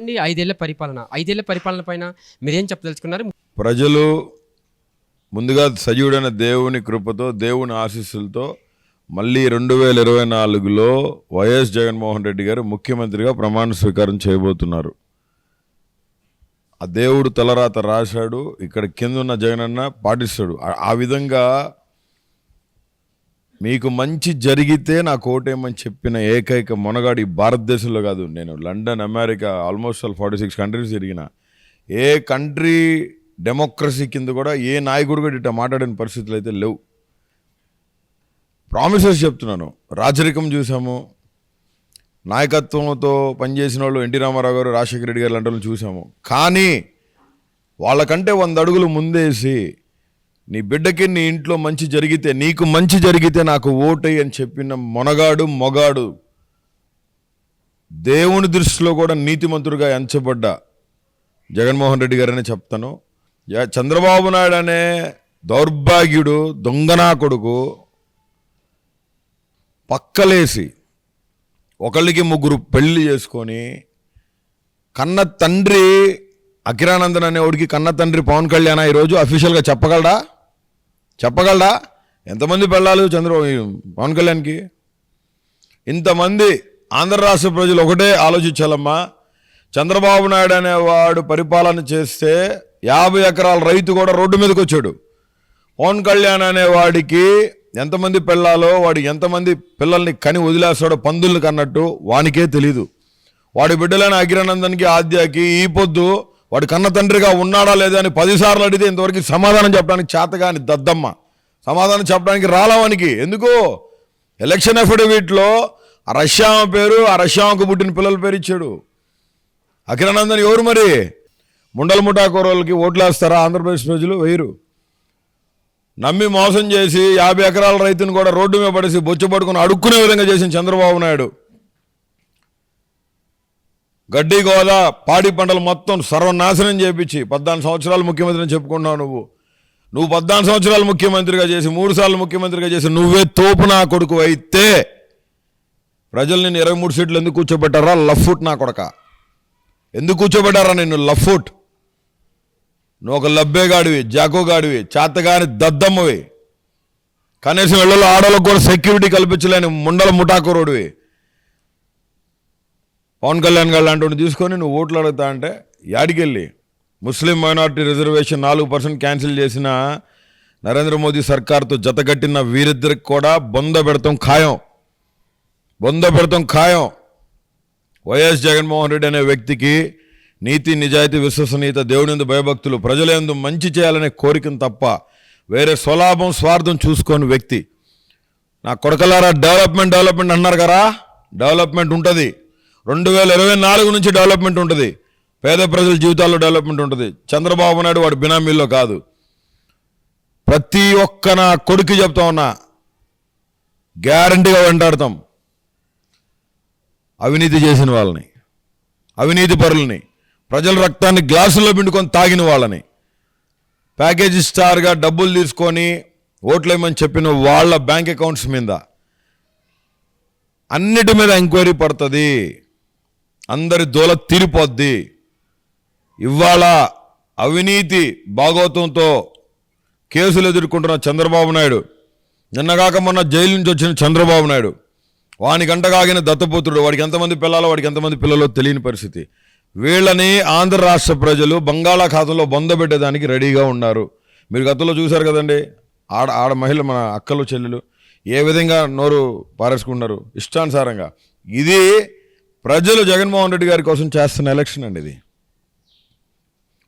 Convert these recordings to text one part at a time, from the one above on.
చెప్పండి ఐదేళ్ళ పరిపాలన. ఐదేళ్ళ పరిపాలన పైన మీరేం చెప్పదలుచుకున్నారు? ప్రజలు ముందుగా సజీవుడైన దేవుని కృపతో దేవుని ఆశీస్సులతో మళ్ళీ రెండు వేల ఇరవై నాలుగులో వైఎస్ జగన్మోహన్ రెడ్డి గారు ముఖ్యమంత్రిగా ప్రమాణ స్వీకారం చేయబోతున్నారు. ఆ దేవుడు తలరాత రాశాడు ఇక్కడ కింద ఉన్న జగనన్న పాటిస్తాడు. ఆ విధంగా మీకు మంచి జరిగితే నా ఓటేమని చెప్పిన ఏకైక మొనగాడు భారతదేశంలో కాదు నేను London America almost all forty six countries తిరిగిన. ఏ కంట్రీ డెమోక్రసీ కింద కూడా ఏ నాయకుడు కూడా ఇట్లా మాట్లాడిన పరిస్థితులు అయితే లేవు. ప్రామిసెస్ చెప్తున్నాను. రాజరికం చూసాము. నాయకత్వంతో పనిచేసిన వాళ్ళు ఎన్టీ రామారావు గారు రాజశేఖర రెడ్డి గారు లాంటి వాళ్ళని చూసాము. కానీ వాళ్ళకంటే వంద అడుగులు ముందేసి నీ బిడ్డకి నీ ఇంట్లో మంచి జరిగితే నీకు మంచి జరిగితే నాకు ఓటే అని చెప్పిన మొనగాడు మొగాడు దేవుని దృష్టిలో కూడా నీతిమంతుడుగా ఎంచబడ్డ జగన్మోహన్ రెడ్డి గారనే చెప్తాను. యా- చంద్రబాబు నాయుడు అనే దౌర్భాగ్యుడు దొంగనా కొడుకు పక్కలేసి ఒకళ్ళకి ముగ్గురు పెళ్ళి చేసుకొని కన్న తండ్రి అఖిరానందన్ అనేవాడికి కన్న తండ్రి పవన్ కళ్యాణ్ ఈరోజు అఫీషియల్గా చెప్పగలడా? చెప్పగలడా? ఎంతమంది పెళ్ళాలి చంద్ర పవన్ కళ్యాణ్కి? ఇంతమంది ఆంధ్ర రాష్ట్ర ప్రజలు ఒకటే ఆలోచించాలమ్మా. చంద్రబాబు నాయుడు అనేవాడు పరిపాలన చేస్తే యాభై ఎకరాల రైతు కూడా రోడ్డు మీదకి వచ్చాడు పవన్ కళ్యాణ్ అనేవాడికి ఎంతమంది పెళ్ళాలో వాడు ఎంతమంది పిల్లల్ని కని వదిలేస్తాడో పందుల్ని కన్నట్టు వానికే తెలీదు. వాడి బిడ్డలైన అగిరానందన్కి ఆద్యకి ఈ పొద్దు వాడు కన్న తండ్రిగా ఉన్నాడా లేదా అని పదిసార్లు అడిగితే ఇంతవరకు సమాధానం చెప్పడానికి చేతగాని దద్దమ్మ. సమాధానం చెప్పడానికి రాలవానికి ఎందుకు? ఎలక్షన్ అఫిడవిట్లో ఆ రష్యామ పేరు ఆ రష్యామకు పుట్టిన పిల్లల పేరు ఇచ్చాడు. అఖిరానందన్ ఎవరు మరి? ముండల ముఠా కూరలకి ఓట్లు వేస్తారా ఆంధ్రప్రదేశ్ ప్రజలు? వేయరు. నమ్మి మోసం చేసి యాభై ఎకరాల రైతును కూడా రోడ్డు మీద పడేసి బొచ్చు పట్టుకుని అడుక్కునే విధంగా చేసిన చంద్రబాబు నాయుడు. గడ్డి గోదా పాడి పంటలు మొత్తం సర్వనాశనం చేపించి పద్నాలుగు సంవత్సరాలు ముఖ్యమంత్రిని చెప్పుకున్నావు నువ్వు. నువ్వు పద్నాలుగు సంవత్సరాలు ముఖ్యమంత్రిగా చేసి మూడు సార్లు ముఖ్యమంత్రిగా చేసి నువ్వే తోపు నా కొడుకు అయితే ప్రజలు ఇరవై మూడు సీట్లు ఎందుకు కూర్చోబెట్టారా? లఫ్ఫుట్ నా కొడక. ఎందుకు కూర్చోబెట్టారా నిన్ను? లఫ్ఫుట్ నువ్వు ఒక లబ్బేగాడివి జాకోగాడివి చేతగాని దద్దమ్మవి. కనీసం ఇళ్ళలో ఆడవాళ్ళకు కూడా సెక్యూరిటీ కల్పించలేని ముండల ముఠాకూరుడివి పవన్ కళ్యాణ్ గారు లాంటి తీసుకొని నువ్వు ఓట్లు అడుగుతా అంటే యాడికెళ్ళి? ముస్లిం మైనార్టీ రిజర్వేషన్ నాలుగు పర్సెంట్ క్యాన్సిల్ చేసిన నరేంద్ర మోదీ సర్కార్తో జతగట్టిన వీరిద్దరికి కూడా బొంద పెడతాం ఖాయం. బొంద పెడతాం ఖాయం. వైఎస్ జగన్మోహన్ రెడ్డి అనే వ్యక్తికి నీతి నిజాయితీ విశ్వసనీయత దేవుని భయభక్తులు ప్రజలందు మంచి చేయాలనే కోరికను తప్ప వేరే స్వలాభం స్వార్థం చూసుకోని వ్యక్తి. నా కొడకలారా డెవలప్మెంట్ డెవలప్మెంట్ అన్నారు కదా? డెవలప్మెంట్ ఉంటుంది. రెండు వేల ఇరవై నాలుగు నుంచి డెవలప్మెంట్ ఉంటుంది. పేద ప్రజల జీవితాల్లో డెవలప్మెంట్ ఉంటుంది. చంద్రబాబు నాయుడు వాడి బినామీల్లో కాదు. ప్రతి ఒక్క నా కొడుకు చెప్తా ఉన్నా గ్యారంటీగా వెంటాడతాం. అవినీతి చేసిన వాళ్ళని అవినీతి పరులని ప్రజల రక్తాన్ని గ్లాసుల్లో పిండుకొని తాగిన వాళ్ళని ప్యాకేజీ స్టార్గా డబ్బులు తీసుకొని ఓట్లేమని చెప్పిన వాళ్ళ బ్యాంక్ అకౌంట్స్ మీద అన్నిటి మీద ఎంక్వైరీ పడుతుంది. అందరి దోల తీరిపోద్ది. ఇవాళ అవినీతి భాగవతంతో కేసులు ఎదుర్కొంటున్న చంద్రబాబు నాయుడు నిన్నగాక మొన్న జైలు నుంచి వచ్చిన చంద్రబాబు నాయుడు వానికి కాగిన దత్తపుత్రుడు వాడికి ఎంతమంది పిల్లలు వాడికి ఎంతమంది పిల్లలు తెలియని పరిస్థితి. వీళ్ళని ఆంధ్ర రాష్ట్ర ప్రజలు బంగాళాఖాతంలో బొందబెట్టేదానికి రెడీగా ఉన్నారు. మీరు గతంలో చూశారు కదండి ఆడ ఆడ మహిళ మన అక్కలు చెల్లెలు ఏ విధంగా నోరు పారేసుకుంటున్నారు? ఇష్టానుసారంగా. ఇది ప్రజలు జగన్మోహన్ రెడ్డి గారి కోసం చేస్తున్న ఎలక్షన్ అండి ఇది.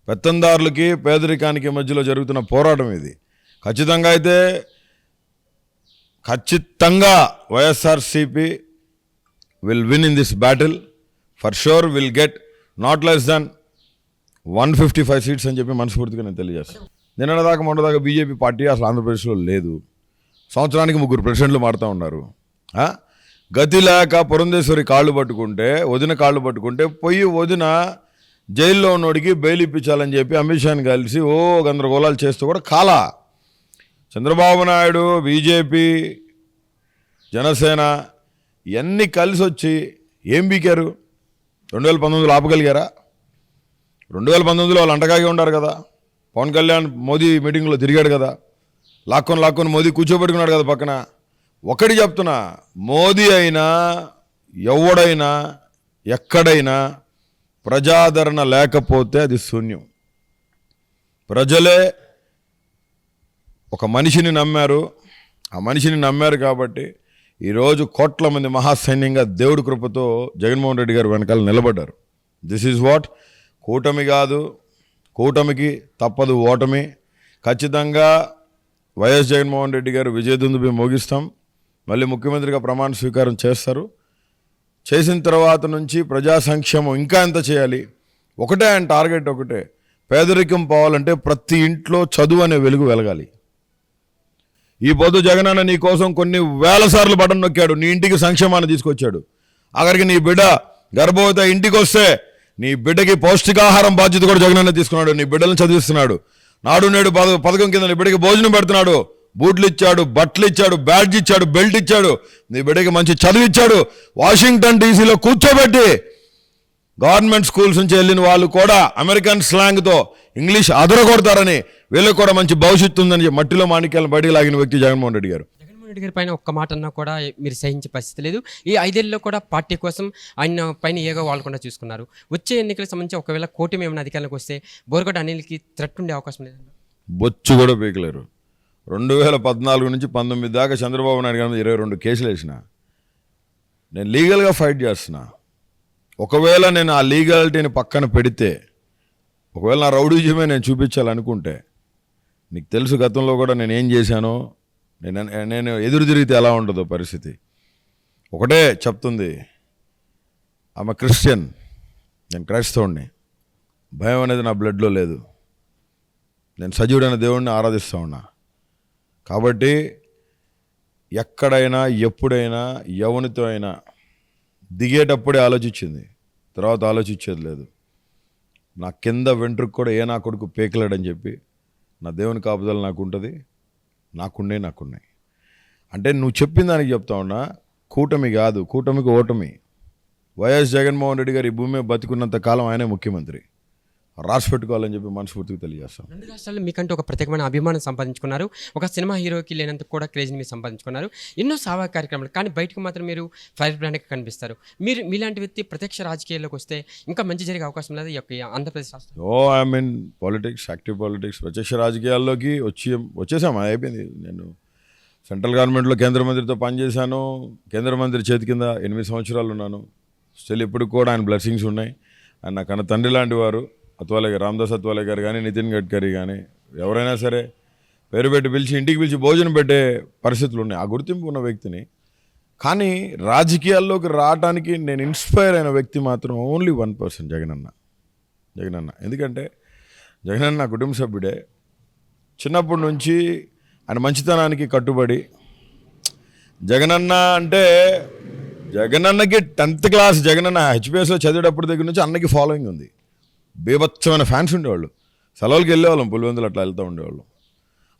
పెత్తందారులకి పేదరికానికి మధ్యలో జరుగుతున్న పోరాటం ఇది. ఖచ్చితంగా అయితే ఖచ్చితంగా YSRCP will win in this battle. For sure will get not less than one fifty five seats అని చెప్పి మనస్ఫూర్తిగా నేను తెలియజేస్తాను. నిన్నటిదాకా మొన్నదాకా బీజేపీ పార్టీ అసలు ఆంధ్రప్రదేశ్లో లేదు. సంవత్సరానికి ముగ్గురు ప్రెసిడెంట్లు మారుతూ ఉన్నారు. గతి లేక పురంధేశ్వరి కాళ్ళు పట్టుకుంటే వదిన కాళ్ళు పట్టుకుంటే పొయ్యి వదిన జైల్లో ఉన్నోడికి బెయిల్ ఇప్పించాలని చెప్పి అమిత్ షాని కలిసి ఓ గందరగోళాలు చేస్తూ కూడా కాలా. చంద్రబాబు నాయుడు బీజేపీ జనసేన ఇవన్నీ కలిసి వచ్చి ఏం బీకారు? రెండు వేల పంతొమ్మిదిలో ఆపగలిగారా? రెండు వేల పంతొమ్మిదిలో వాళ్ళు అంటగాగే ఉన్నారు కదా. పవన్ కళ్యాణ్ మోదీ మీటింగ్లో తిరిగాడు కదా. లాక్కొని లాక్కొని మోదీ కూర్చోబెట్టుకున్నాడు కదా పక్కన. ఒకటి చెప్తున్నా మోదీ అయినా ఎవడైనా ఎక్కడైనా ప్రజాదరణ లేకపోతే అది శూన్యం. ప్రజలే ఒక మనిషిని నమ్మారు. ఆ మనిషిని నమ్మారు కాబట్టి ఈరోజు కోట్ల మంది మహాసైన్యంగా దేవుడి కృపతో జగన్మోహన్ రెడ్డి గారు వెనకాల నిలబడ్డారు. దిస్ ఈజ్ వాట్ కూటమి కాదు. కూటమికి తప్పదు ఓటమి. ఖచ్చితంగా వైఎస్ జగన్మోహన్ రెడ్డి గారు విజయదుందుపై మోగిస్తాం. మళ్ళీ ముఖ్యమంత్రిగా ప్రమాణ స్వీకారం చేస్తారు. చేసిన తర్వాత నుంచి ప్రజా సంక్షేమం ఇంకా ఎంత చేయాలి? ఒకటే ఆయన టార్గెట్ ఒకటే. పేదరికం పోవాలంటే ప్రతి ఇంట్లో చదువు అనే వెలుగు వెలగాలి. ఈ పొద్దు జగనన్న నీ కోసం కొన్ని వేల సార్లు బటన్ నొక్కాడు. నీ ఇంటికి సంక్షేమాన్ని తీసుకొచ్చాడు. అక్కడికి నీ బిడ్డ గర్భవతి ఇంటికి వస్తే నీ బిడ్డకి పౌష్టికాహారం బాధ్యత కూడా జగనన్న తీసుకున్నాడు. నీ బిడ్డలను చదివిస్తున్నాడు. నాడు నేడు పథకం కింద నీ బిడ్డకి భోజనం పెడుతున్నాడు. బూట్లు ఇచ్చాడు బట్టలు ఇచ్చాడు బ్యాడ్జ్ ఇచ్చాడు బెల్ట్ ఇచ్చాడు నీ బిడ్డకి మంచి చదువు ఇచ్చాడు వాషింగ్టన్ డీసీలో కూర్చోబెట్టి గవర్నమెంట్ స్కూల్స్ నుంచి వెళ్ళిన వాళ్ళు కూడా అమెరికన్ స్లాంగ్తో ఇంగ్లీష్ అదరగొడతారని వీళ్ళకి కూడా మంచి భవిష్యత్తు ఉందని మట్టిలో మాణిక్యాలను బయటికి లాగిన వ్యక్తి జగన్మోహన్ రెడ్డి గారు. రెడ్డి గారి పైన ఒక్క మాట అన్నా కూడా మీరు సహించే పరిస్థితి లేదు. ఈ ఐదేళ్ళలో కూడా పార్టీ కోసం ఆయన పైన ఏగా వాళ్ళకుండా చూసుకున్నారు. వచ్చే ఎన్నికలకు సంబంధించి ఒకవేళ కూటమి ఏమైనా అధికారంలోకి వస్తే బోరగడ్డ అనిల్కి థ్రెట్ ఉండే అవకాశం లేదండి బొచ్చు కూడా పీకలేరు. రెండు వేల పద్నాలుగు నుంచి పంతొమ్మిది దాకా చంద్రబాబు నాయుడు గారి మీద ఇరవై రెండు కేసులు వేసిన. నేను లీగల్గా ఫైట్ చేస్తున్నా. ఒకవేళ నేను ఆ లీగాలిటీని పక్కన పెడితే ఒకవేళ నా రౌడీజమే నేను చూపించాలనుకుంటే నీకు తెలుసు గతంలో కూడా నేను ఏం చేశానో నేను నేను ఎదురు తిరిగితే ఎలా ఉంటుందో పరిస్థితి. ఒకటే చెప్తుంది ఆమె క్రిస్టియన్ నేను క్రైస్తవుడిని భయం అనేది నా బ్లడ్లో లేదు. నేను సజీవుడైన దేవుడిని ఆరాధిస్తూ ఉన్నా. కాబట్టి ఎక్కడైనా ఎప్పుడైనా ఎవరితో అయినా దిగేటప్పుడే ఆలోచించింది. తర్వాత ఆలోచించేది లేదు. నా కింద వెంట్రుకు కూడా ఏ నా కొడుకు పేకలేడని చెప్పి నా దేవుని కాపుదల నాకు ఉంటుంది నాకున్నాయి. నాకున్నాయి అంటే నువ్వు చెప్పిన దానికి చెప్తా ఉన్నా కూటమి కాదు కూటమికి ఓటమి. వైఎస్ జగన్మోహన్ రెడ్డి గారు ఈ భూమి బతికున్నంత కాలం ఆయనే ముఖ్యమంత్రి. రాసి పెట్టుకోవాలని చెప్పి మనస్ఫూర్తిగా తెలియజేస్తాం. రెండు రాష్ట్రాల్లో మీకంటూ ఒక ప్రత్యేకమైన అభిమానం సంపాదించుకున్నారు. ఒక సినిమా హీరోకి లేనంత కూడా క్రేజ్ని మీరు సంపాదించుకున్నారు. ఎన్నో సేవా కార్యక్రమాలు కానీ బయటకు మాత్రం మీరు ఫైర్ బ్రాండ్గా కనిపిస్తారు. మీరు మీలాంటి వ్యక్తి ప్రత్యక్ష రాజకీయాల్లోకి వస్తే ఇంకా మంచి జరిగే అవకాశం లేదు ఈ యొక్క ఆంధ్రప్రదేశ్ రాష్ట్రం. ఓ I mean politics active politics ప్రత్యక్ష రాజకీయాల్లోకి వచ్చి వచ్చేసాము అయిపోయింది. నేను సెంట్రల్ గవర్నమెంట్లో కేంద్ర మంత్రితో పనిచేశాను. కేంద్ర మంత్రి చేతి కింద ఎనిమిది సంవత్సరాలు ఉన్నాను. స్టిల్ ఇప్పుడు కూడా ఆయన బ్లెస్సింగ్స్ ఉన్నాయి. ఆయన నా కన్న తండ్రి లాంటి వారు. అత్వాలే గారు రామదాస్ అత్వాలే గారు కానీ నితిన్ గడ్కరీ కానీ ఎవరైనా సరే పేరు పెట్టి పిలిచి ఇంటికి పిలిచి భోజనం పెట్టే పరిస్థితులు ఉన్నాయి. ఆ గుర్తింపు ఉన్న వ్యక్తిని. కానీ రాజకీయాల్లోకి రావడానికి నేను ఇన్స్పైర్ అయిన వ్యక్తి మాత్రం only one person Jagananna. Jagananna. ఎందుకంటే జగనన్న కుటుంబ సభ్యుడే. చిన్నప్పటి నుంచి ఆయన మంచితనానికి కట్టుబడి జగనన్న అంటే జగనన్నకి టెన్త్ క్లాస్ జగనన్న హెచ్పిఎస్లో చదివేటప్పటి దగ్గర నుంచి అన్నకి ఫాలోయింగ్ ఉంది. బీభత్సమైన ఫ్యాన్స్ ఉండేవాళ్ళు. సెలవులకి వెళ్ళేవాళ్ళం పులివెందులు అట్లా వెళ్తూ ఉండేవాళ్ళం.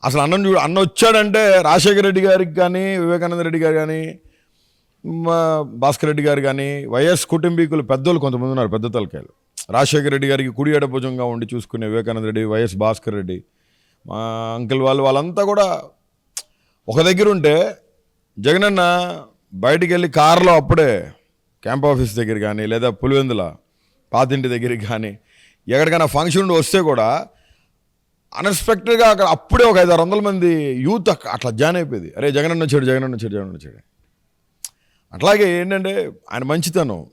అసలు అన్నం చూడు అన్న వచ్చాడంటే రాజశేఖర రెడ్డి గారికి కానీ వివేకానంద రెడ్డి గారు కానీ మా భాస్కర్ రెడ్డి గారు కానీ వైఎస్ కుటుంబీకులు పెద్దోళ్ళు కొంతమంది ఉన్నారు పెద్ద తలకాయలు. రాజశేఖర రెడ్డి గారికి కుడి ఎడభుజంగా ఉండి చూసుకునే వివేకానంద రెడ్డి వైఎస్ భాస్కర్ రెడ్డి మా అంకిల్ వాళ్ళు వాళ్ళంతా కూడా ఒక దగ్గర ఉంటే జగనన్న బయటికి వెళ్ళి కారులో అప్పుడే క్యాంప్ ఆఫీస్ దగ్గర కానీ లేదా పులివెందుల పాతింటి దగ్గరికి కానీ ఎక్కడికైనా ఫంక్షన్ వస్తే కూడా అన్ఎక్స్పెక్టెడ్గా అక్కడ అప్పుడే ఒక ఐదు ఆరు వందల మంది యూత్ అట్లా జాయిన్ అయిపోయింది. అరే జగనన్న వచ్చాడు జగనన్న వచ్చాడు జగన్ వచ్చాడు. అట్లాగే ఏంటంటే ఆయన మంచితనం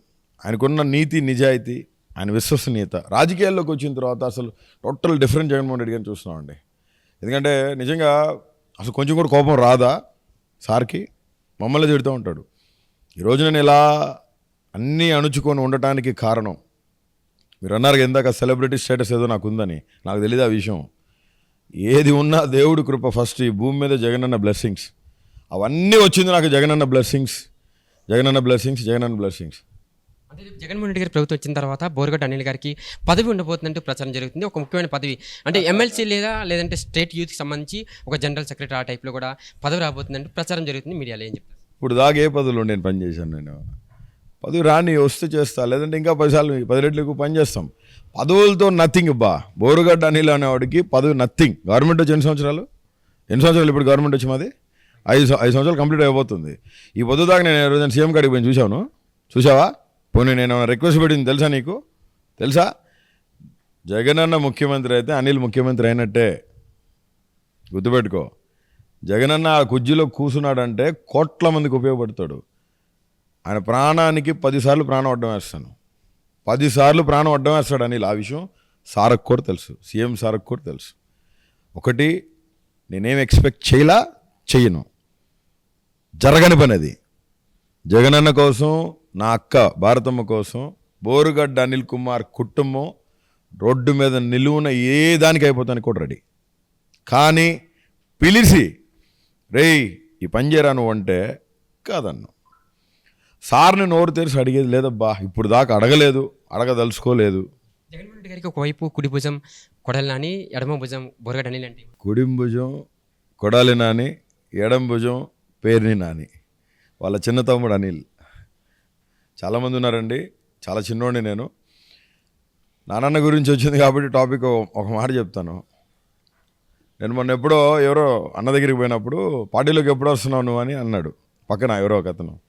ఆయనకున్న నీతి నిజాయితీ ఆయన విశ్వసనీయత రాజకీయాల్లోకి వచ్చిన తర్వాత అసలు టోటల్ డిఫరెంట్ జగన్మోహన్ రెడ్డి గారిని చూస్తున్నామండి. ఎందుకంటే నిజంగా అసలు కొంచెం కూడా కోపం రాదా సార్కి? మమ్మల్ని తిడుతూ ఉంటాడు. ఈరోజు నేను ఇలా అన్నీ అణుచుకొని ఉండటానికి కారణం మీరు అన్నారు ఇందాక సెలబ్రిటీ స్టేటస్ ఏదో నాకు ఉందని. నాకు తెలియదు ఆ విషయం. ఏది ఉన్నా దేవుడి కృప ఫస్ట్ ఈ భూమి మీద జగనన్న బ్లెస్సింగ్స్ అవన్నీ వచ్చింది నాకు Jagananna blessings Jagananna blessings Jagananna blessings అంటే జగన్మోహన్ రెడ్డి గారి ప్రభుత్వం వచ్చిన తర్వాత బోరగడ్డ అనిల్ గారికి పదవి ఉండబోతుందంటూ ప్రచారం జరుగుతుంది. ఒక ముఖ్యమైన పదవి. అంటే ఎమ్మెల్సీ లేదా లేదంటే స్టేట్ యూత్కి సంబంధించి ఒక జనరల్ సెక్రటరీ ఆ టైప్లో కూడా పదవి రాబోతుందంటూ ప్రచారం జరుగుతుంది. మీడియాలో ఏం చెప్తారు? ఇప్పుడు దాకా ఏ పదవిలో నేను పనిచేశాను నేను. పదవి రాని వస్తే చేస్తా లేదంటే ఇంకా పదిసార్లు పది రెట్లకు పని చేస్తాం. పదవులతో నథింగ్ బా. బోరుగడ్డ అనిల్ అనేవాడికి పదవి నథింగ్ గవర్నమెంట్ వచ్చి ఎన్ని సంవత్సరాలు? ఎన్ని సంవత్సరాలు ఇప్పుడు గవర్నమెంట్ వచ్చి మాది? ఐదు ఐదు సంవత్సరాలు కంప్లీట్ అయిపోతుంది. ఈ పొద్దు దాకా నేను ఈ సీఎం కాడికి పోయి చూశాను. చూసావా పోనీ నేను రిక్వెస్ట్ పెట్టింది తెలుసా నీకు? తెలుసా? జగన్ అన్న ముఖ్యమంత్రి అయితే అనిల్ ముఖ్యమంత్రి అయినట్టే. గుర్తుపెట్టుకో. జగనన్న ఆ కుర్జీలో కూర్చున్నాడంటే కోట్ల మందికి ఉపయోగపడతాడు. ఆయన ప్రాణానికి పదిసార్లు ప్రాణం అడ్డం వేస్తాను. పదిసార్లు ప్రాణం అడ్డం వేస్తాడు అనిల్. ఆ విషయం సారకు కూడా తెలుసు. సీఎం సారకు కూడా తెలుసు. ఒకటి నేనేం ఎక్స్పెక్ట్ చేయలా? చెయ్యను. జరగని పని అది. జగనన్న కోసం నా అక్క భారతమ్మ కోసం బోరుగడ్డ అనిల్ కుమార్ కుటుంబం రోడ్డు మీద నిలువున ఏ దానికి అయిపోతానికి కూడా రెడీ. కానీ పిలిచి రేయ్ ఈ పని చేయరా నువ్వు? అంటే కాదన్నా. సార్ని నోరు తెరిచి అడిగేది లేదబ్బా ఇప్పుడు దాకా అడగలేదు అడగదలుచుకోలేదు. జగన్మోహన్ రెడ్డి గారికి ఒకవైపు కుడి భుజం కొడలి నాని ఎడమ భుజం అంటే కుడిం భుజం కొడాలి నాని ఎడం భుజం పేర్ని నాని. వాళ్ళ చిన్న తమ్ముడు అనిల్. చాలామంది ఉన్నారండి చాలా చిన్నోడిని నేను. నానన్న గురించి వచ్చింది కాబట్టి టాపిక్ ఒక మాట చెప్తాను. నేను మొన్న ఎప్పుడో ఎవరో అన్న దగ్గరికి పోయినప్పుడు పార్టీలోకి ఎప్పుడు వస్తున్నావు నువ్వు? అని అన్నాడు. పక్కన ఎవరో ఒక అతను.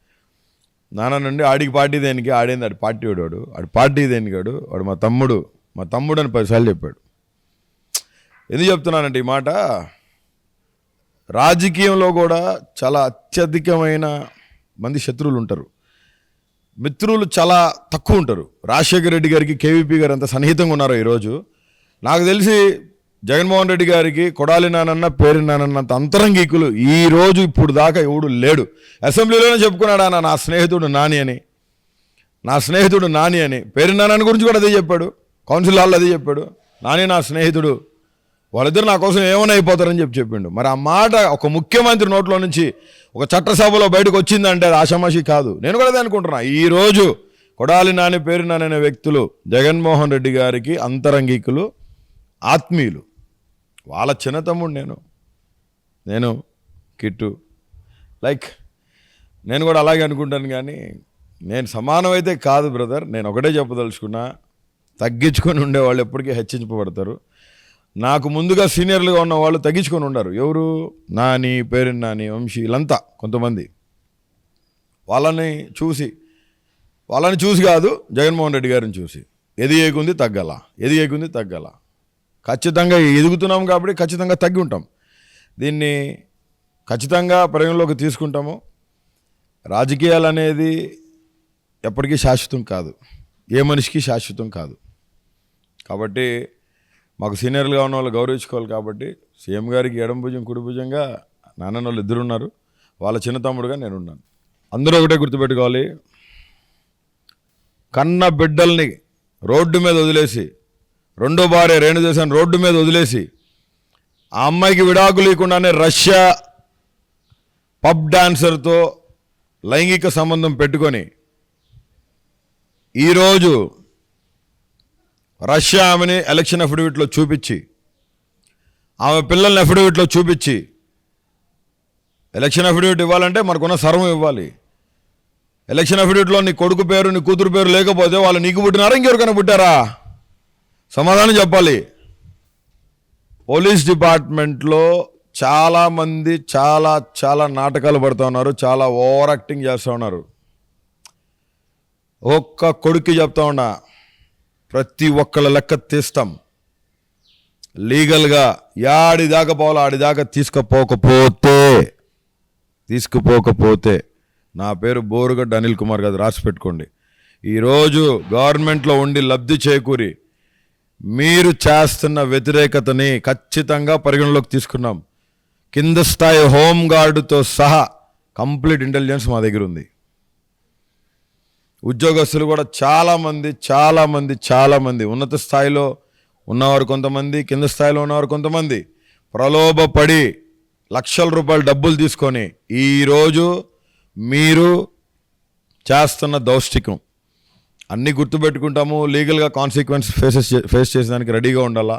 నాన్న నుండి ఆడికి పార్టీ దేనికి? ఆడేంది? ఆడి పార్టీ వాడు ఆడు పార్టీ దేనికాడు వాడు? మా తమ్ముడు. మా తమ్ముడు అని పదిసార్లు చెప్పాడు. ఎందుకు చెప్తున్నానంటే ఈ మాట? రాజకీయంలో కూడా చాలా అత్యధికమైన మంది శత్రువులు ఉంటారు. మిత్రులు చాలా తక్కువ ఉంటారు. రాజశేఖర రెడ్డి గారికి కేవీపీ గారు అంత సన్నిహితంగా ఉన్నారు ఈరోజు. నాకు తెలిసి జగన్మోహన్ రెడ్డి గారికి కొడాలి నానన్న పేరు నానన్నంత అంతరంగికులు. ఈ రోజు ఇప్పుడు దాకా ఎవడు లేడు. అసెంబ్లీలోనే చెప్పుకున్నాడు ఆయన నా స్నేహితుడు నాని అని. నా స్నేహితుడు నాని అని. పేరు నాన్న గురించి కూడా అదే చెప్పాడు. కౌన్సిల్ హాల్లో అదే చెప్పాడు. నాని నా స్నేహితుడు. వాళ్ళిద్దరు నా కోసం ఏమైనా అయిపోతారని చెప్పి చెప్పిండు. మరి ఆ మాట ఒక ముఖ్యమంత్రి నోట్లో నుంచి ఒక చట్టసభలో బయటకు వచ్చిందంటే అది ఆషామాషి కాదు. నేను కూడా అదే అనుకుంటున్నా. ఈ రోజు కొడాలి నాని పేరు నాని అనే వ్యక్తులు జగన్మోహన్ రెడ్డి గారికి అంతరంగికులు ఆత్మీయులు. వాళ్ళ చిన్న తమ్ముడు నేను. నేను కిట్టు. లైక్ నేను కూడా అలాగే అనుకుంటాను కానీ నేను సమానం అయితే కాదు బ్రదర్. నేను ఒకటే చెప్పదలుచుకున్నా. తగ్గించుకొని ఉండేవాళ్ళు ఎప్పటికీ హెచ్చించబడతారు. నాకు ముందుగా సీనియర్లుగా ఉన్న వాళ్ళు తగ్గించుకొని ఉండరు. ఎవరు? నాని పేరు నాని వంశీ ఇలంతా కొంతమంది. వాళ్ళని చూసి వాళ్ళని చూసి కాదు జగన్మోహన్ రెడ్డి గారిని చూసి. ఎది ఏకుంది తగ్గల. ఎది ఏకుంది తగ్గల. ఖచ్చితంగా ఎదుగుతున్నాం కాబట్టి ఖచ్చితంగా తగ్గి ఉంటాం. దీన్ని ఖచ్చితంగా పరిగణలోకి తీసుకుంటాము. రాజకీయాలు అనేది ఎప్పటికీ శాశ్వతం కాదు. ఏ మనిషికి శాశ్వతం కాదు. కాబట్టి మాకు సీనియర్లుగా ఉన్న వాళ్ళు గౌరవించుకోవాలి కాబట్టి సీఎం గారికి ఎడం భుజం కుడి భుజంగా నాన్న వాళ్ళు ఇద్దరు ఉన్నారు వాళ్ళ చిన్న తమ్ముడుగా నేను ఉన్నాను అందరూ ఒకటే గుర్తుపెట్టుకోవాలి. కన్న బిడ్డల్ని రోడ్డు మీద వదిలేసి రెండో భార్య రేణుదేశాన్ని రోడ్డు మీద వదిలేసి ఆ అమ్మాయికి విడాకులు ఇవ్వకుండానే రష్యా పబ్ డాన్సర్తో లైంగిక సంబంధం పెట్టుకొని ఈరోజు రష్యా ఆమెని ఎలక్షన్ అఫిడవిట్లో చూపించి ఆమె పిల్లల్ని అఫిడవిట్లో చూపించి ఎలక్షన్ అఫిడవిట్ ఇవ్వాలంటే మనకున్న సర్వం ఇవ్వాలి. ఎలక్షన్ అఫిడవిట్లో నీ కొడుకు పేరు నీ కూతురు పేరు లేకపోతే వాళ్ళు నీకు పుట్టినారా ఇంకెవరికైనా పుట్టారా? సమాధానం చెప్పాలి. పోలీస్ డిపార్ట్మెంట్లో చాలామంది చాలా చాలా నాటకాలు పడుతూ ఉన్నారు చాలా ఓవర్ యాక్టింగ్ చేస్తూ ఉన్నారు. ఒక్క కొడుక్కి చెప్తా ఉన్నా ప్రతి ఒక్కళ్ళ లెక్క తీస్తాం. లీగల్గా యాడి దాకా పోవాలో ఆడి దాకా తీసుకుపోకపోతే తీసుకుపోకపోతే నా పేరు బోరుగడ్డ అనిల్ కుమార్ గారు రాసి పెట్టుకోండి. ఈరోజు గవర్నమెంట్లో ఉండి లబ్ధి చేకూరి మీరు చేస్తున్న వ్యతిరేకతని ఖచ్చితంగా పరిగణలోకి తీసుకున్నాం. కింద స్థాయి హోంగార్డుతో సహా కంప్లీట్ ఇంటెలిజెన్స్ మా దగ్గర ఉంది. ఉద్యోగస్తులు కూడా చాలామంది చాలామంది చాలామంది ఉన్నత స్థాయిలో ఉన్నవారు కొంతమంది కింద స్థాయిలో ఉన్నవారు కొంతమంది ప్రలోభపడి లక్షల రూపాయలు డబ్బులు తీసుకొని ఈరోజు మీరు చేస్తున్న దౌష్టికం. అన్నీ గుర్తుపెట్టుకుంటాము లీగల్గా కాన్సిక్వెన్స్ ఫేసెస్ ఫేస్ చేసేదానికి రెడీగా ఉండాలా?